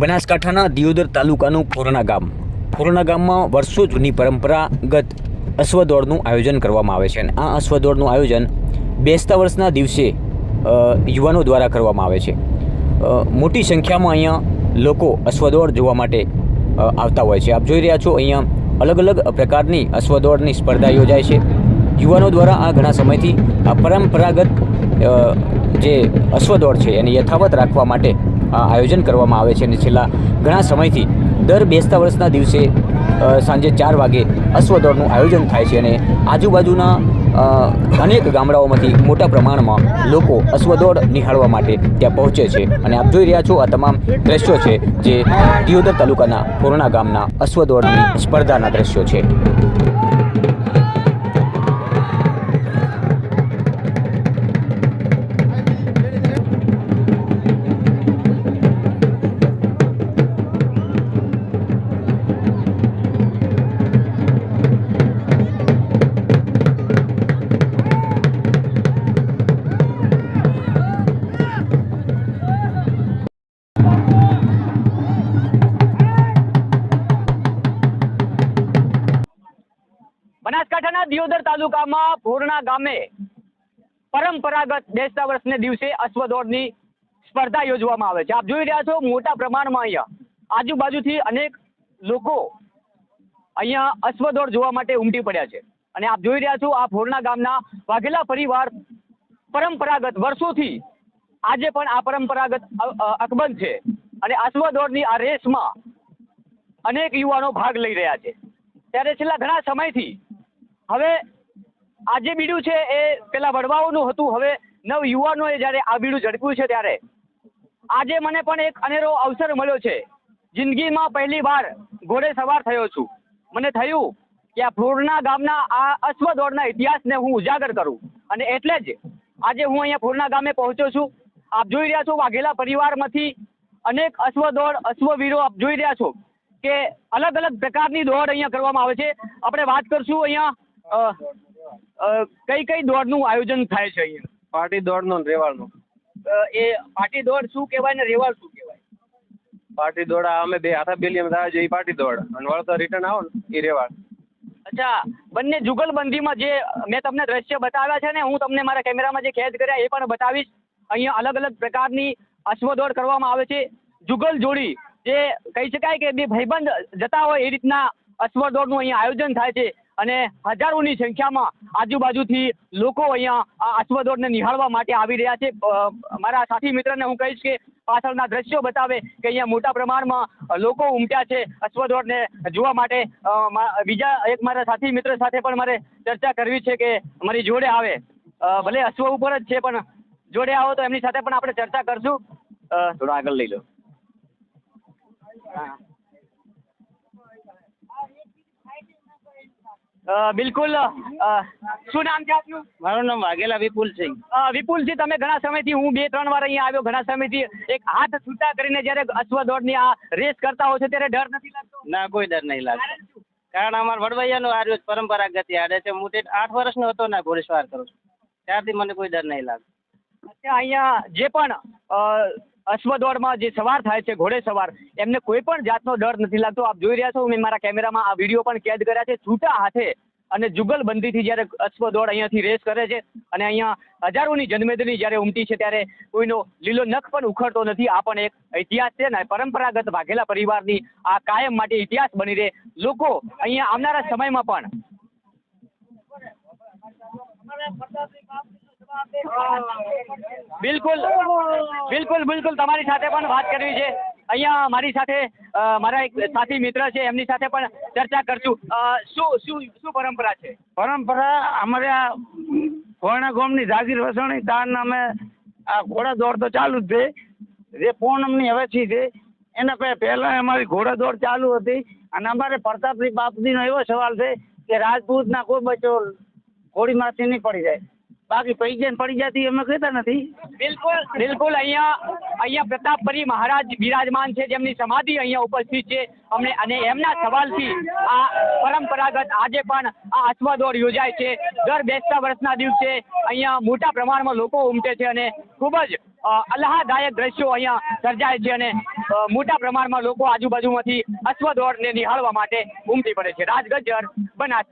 બનાસકાંઠાના દિયોદર તાલુકાનું ફોરણા ગામ. ફોરણા ગામમાં વર્ષો જૂની પરંપરાગત અશ્વદોડનું આયોજન કરવામાં આવે છે અને આ અશ્વદોડનું આયોજન બેસતા વર્ષના દિવસે યુવાનો દ્વારા કરવામાં આવે છે. મોટી સંખ્યામાં અહીંયા લોકો અશ્વદોડ જોવા માટે આવતા હોય છે. આપ જોઈ રહ્યા છો અહીંયા અલગ અલગ પ્રકારની અશ્વદોડની સ્પર્ધા યોજાય છે. યુવાનો દ્વારા આ ઘણા સમયથી આ પરંપરાગત જે અશ્વદોડ છે એને યથાવત રાખવા માટે આયોજન કરવામાં આવે છે અને છેલ્લા ઘણા સમયથી દર બેસતા વર્ષના દિવસે સાંજે ચાર વાગે અશ્વદોડનું આયોજન થાય છે અને આજુબાજુના અનેક ગામડાઓમાંથી મોટા પ્રમાણમાં લોકો અશ્વદોડ નિહાળવા માટે ત્યાં પહોંચે છે. અને આપ જોઈ રહ્યા છો, આ તમામ દ્રશ્યો છે જે દિયોદર તાલુકાના પૂર્ણા ગામના અશ્વદોડની સ્પર્ધાના દ્રશ્યો છે. બનાસકાંઠાના દિયોદર તાલુકામાં ભોરણા ગામે પરંપરાગત બેસતા વર્ષને દિવસે અશ્વદોડની સ્પર્ધા યોજવામાં આવે છે. આપ જોઈ રહ્યા છો મોટા પ્રમાણમાં અહીંયા આજુબાજુથી અનેક લોકો અહીંયા અશ્વદોડ જોવા માટે ઉમટી પડ્યા છે. અને આપ જોઈ રહ્યા છો આ ભોરના ગામના વાઘેલા પરિવાર પરંપરાગત વર્ષોથી આજે પણ આ પરંપરાગત અકબંધ છે. અને અશ્વદોડની આ રેસમાં અનેક યુવાનો ભાગ લઈ રહ્યા છે. ત્યારે છેલ્લા ઘણા સમયથી હવે આ જે બીડું છે એ પેલા વડવાઓનું હતું. હવે નવ યુવાનોએ જ્યારે આ બીડું ઝડપ્યું છે ત્યારે. આજે મને પણ એક અનેરો અવસર મળ્યો છે. જિંદગીમાં પહેલી વાર ઘોડે સવાર થયો છું. મને થયું કે આ ફોરના ગામના આ અશ્વદોડના ઇતિહાસને હું ઉજાગર કરું. અને એટલે જ આજે હું અહીંયા ફોરના ગામે પહોંચ્યો છું. આપ જોઈ રહ્યા છો વાઘેલા પરિવારમાંથી અનેક અશ્વદોડ અશ્વવીરો આપ જોઈ રહ્યા છો કે અલગ અલગ પ્રકારની દોડ અહીંયા કરવામાં આવે છે. આપણે વાત કરશું અહીંયા કઈ કઈ દોડનું આયોજન થાય છે અહીંયા? પાટી દોડનો ને રેવાળનો. એ પાટી દોડ શું કહેવાય ને રેવાળ શું કહેવાય? પાટી દોડ અમે બે હાથા બેલી અમે થાય છે એ પાટી દોડ. અને વળતર રિટર્ન આવો ને એ રેવાળ. અચ્છા બંને જુગલબંધીમાં જે મેં તમને દ્રશ્ય બતાવ્યા છે ને હું તમને મારા કેમેરામાં જે કેદ કર્યા એ પણ બતાવીશ. અહીંયા અલગ અલગ પ્રકારની અશ્વદોડ કરવામાં આવે છે. જુગલ જોડી જે કહી શકાય કે બે ભાઈબંધ જતા હોય એ રીતના અશ્વદોડનું અહીંયા આયોજન થાય છે. અને હજારોની સંખ્યામાં આજુબાજુથી લોકો અહીંયા આ અશ્વદોડને નિહાળવા માટે આવી રહ્યા છે. મારા સાથી મિત્રને હું કહીશ કે પાછળના દ્રશ્યો બતાવે કે અહીંયા મોટા પ્રમાણમાં લોકો ઉમટ્યા છે અશ્વદોડને જોવા માટે. બીજા એક મારા સાથી મિત્ર સાથે પણ મારે ચર્ચા કરવી છે કે મારી જોડે આવે. ભલે અશ્વ ઉપર જ છે, પણ જોડે આવો તો એમની સાથે પણ આપણે ચર્ચા કરશું. થોડો આગળ લઈ લો. હા. બિલકુલ શું નામ છે આપનું? મારું નામ વાઘેલા વિપુલસિંહ વિપુલજી તમે ઘણા સમયથી હું બે ત્રણ વાર અહીંયા આવ્યો ઘણા સમયથી એક હાથ છૂટા કરીને જ્યારે અશ્વદોડની આ રેસ કરતા હો છો ત્યારે ડર નથી લાગતો? ના કોઈ ડર નહીં લાગતો. કારણ અમારા વડવૈયાનો આ રોજ પરંપરાગત આડે છે. હું તે આઠ વર્ષનો હતો ને ઘોડેસવાર કરું છું. ત્યારથી મને કોઈ ડર નહીં લાગતો. અત્યારે અહીંયા જે પણ અશ્વદોડમાં જે સવાર થાય છે, ઘોડે સવાર, એમને કોઈ પણ જાતનો ડર નથી લાગતો. આપ જોઈ રહ્યા છો, મેં મારા કેમેરામાં આ વીડિયો પણ કેદ કર્યા છે, છૂટા હાથે અને જુગલબંધીથી જ્યારે અશ્વદોડ અહીંયાથી રેસ કરે છે અને અહીંયા હજારોની જન્મેદની જ્યારે ઉમટી છે, ત્યારે કોઈનો લીલો નખ પણ ઉખડતો નથી. આ પણ એક ઇતિહાસ છે ને પરંપરાગત વાઘેલા પરિવારની આ કાયમ માટે ઇતિહાસ બની રહે. લોકો અહીંયા આવનારા સમયમાં પણ બિલકુલ બિલકુલ બિલકુલ. તમારી સાથે પણ વાત કરવી છે. અહીંયા મારી સાથે મારા એક સાથી મિત્ર છે, એમની સાથે પણ ચર્ચા કરશું. શું શું શું પરંપરા છે? પરંપરા અમારે આ ભોયણા ગામની જાગીર વસણી તાન અમે આ ઘોડા દોડ તો ચાલુ જ છે. જે પૂનમની હવેથી છે, એના પહેલાં અમારી ઘોડા દોડ ચાલુ હતી. અને અમારે પ્રતાપજી બાપજીનો એવો સવાલ છે કે રાજપૂતના કોઈ બચ્ચો ઘોડીમાંથી નહીં પડી જાય. બાકી પૈજન પડી જતી અમે કહેતા નથી. બિલકુલ બિલકુલ અહીંયા અહીંયા પ્રતાપપરી મહારાજ બિરાજમાન છે જેમની સમાધિ અહીંયા ઉપસ્થિત છે. અમને અને એમના સવાલથી આ પરંપરાગત આજે પણ આ અશ્વદોડ યોજાય છે. દર બેસતા વર્ષના દિવસે અહીંયા મોટા પ્રમાણમાં લોકો ઉમટે છે અને ખૂબ જ અ, દ્રશ્યો અહીંયા સર્જાય છે અને મોટા પ્રમાણમાં લોકો આજુબાજુમાંથી અશ્વ નિહાળવા માટે ઉમટી પડે છે. રાજગજર બનાસ